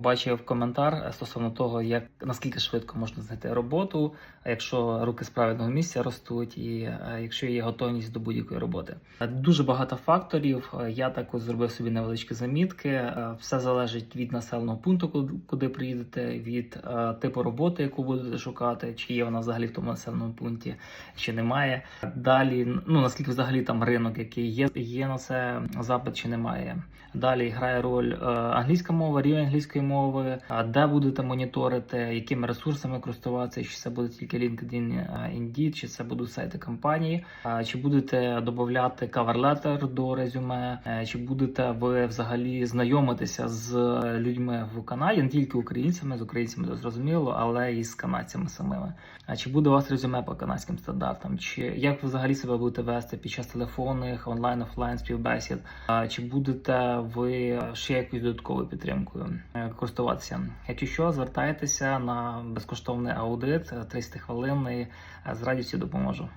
Бачив коментар стосовно того, як наскільки швидко можна знайти роботу, якщо руки з правильного місця ростуть, і е, якщо є готовність до будь-якої роботи. Е, Дуже багато факторів. Е, Я також зробив собі невеличкі замітки. Все залежить від населеного пункту, куди- приїдете, від типу роботи, яку будете шукати, чи є вона взагалі в тому населеному пункті, чи немає. Далі, ну наскільки взагалі там ринок, який є, є на це запит чи немає. Далі грає роль англійська мова, рівень англійської мови, а де будете моніторити, якими ресурсами користуватися, чи це буде тільки LinkedIn, е, Indeed, чи це будуть сайти компанії, чи будете додати каверлетер до резюме, е, чи будете ви взагалі знайомитися з людьми в Канаді, не тільки українцями, з українцями то зрозуміло, але і з канадцями самими. А чи буде у вас резюме по канадським стандартам? Чи як ви взагалі себе будете вести під час телефонних, онлайн, офлайн співбесід? Чи будете ви ще якоюсь додатковою підтримкою е, користуватися? Якщо що, звертайтеся на безкоштовний аудит 30 хвилин, і е, з радістю допоможу.